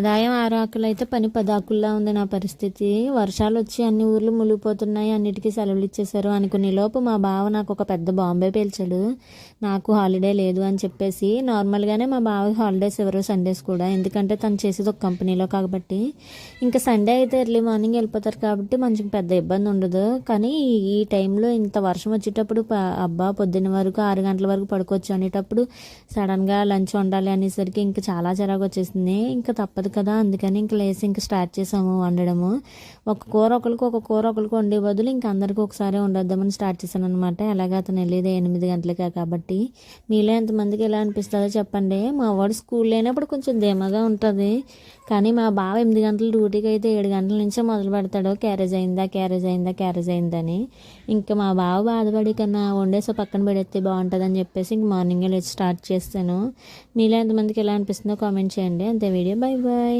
ఆదాయం ఆరు అయితే పని పదాకుల్లా ఉంది నా పరిస్థితి. వర్షాలు వచ్చి అన్ని ఊర్లు మునిగిపోతున్నాయి అన్నిటికీ సెలవులు ఇచ్చేశారు అనుకునే లోపు మా బావ నాకు ఒక పెద్ద బాంబే పేల్చాడు. నాకు హాలిడే లేదు అని చెప్పేసి నార్మల్గానే మా బావ హాలిడేస్ ఎవరు సండేస్ కూడా. ఎందుకంటే తను చేసేది ఒక కంపెనీలో కాబట్టి. ఇంకా సండే అయితే ఎర్లీ మార్నింగ్ వెళ్ళిపోతారు కాబట్టి మంచి పెద్ద ఇబ్బంది ఉండదు. కానీ ఈ టైంలో ఇంత వర్షం వచ్చేటప్పుడు అబ్బా పొద్దున్న వరకు ఆరు గంటల వరకు పడుకోవచ్చు అనేటప్పుడు సడన్గా లంచ్ వండాలి అనేసరికి ఇంకా చాలా చిరాకు వచ్చేసింది. ఇంకా తప్పదు కదా అందుకని ఇంక లేసి ఇంక స్టార్ట్ చేసాము వండడము. ఒక కూర ఒకరికి ఒక కూర ఒకరికి వండే బదులు ఇంక అందరికీ ఒకసారి వండొద్దామని స్టార్ట్ చేశాను అనమాట ఎలాగ అతను వెళ్ళేది ఎనిమిది గంటలకే కాబట్టి. మీలో ఎంతమందికి ఎలా అనిపిస్తుందో చెప్పండి. మా వాడు స్కూల్ లేనప్పుడు కొంచెం ధీమాగా ఉంటుంది. కానీ మా బావ ఎనిమిది గంటల డ్యూటీకి అయితే ఏడు గంటల నుంచే మొదలు పెడతాడు. క్యారేజ్ అయిందా? క్యారేజ్ అయిందా? క్యారేజ్ అయిందని. ఇంకా మా బావ బాధపడి కన్నా వండేసి పక్కన పెడితే బాగుంటుందని చెప్పేసి ఇంక మార్నింగే లేచి స్టార్ట్ చేస్తాను. మీలో ఎంతమందికి ఎలా అనిపిస్తుందో కామెంట్ చేయండి. అంతే వీడియో. Bye bye Bye.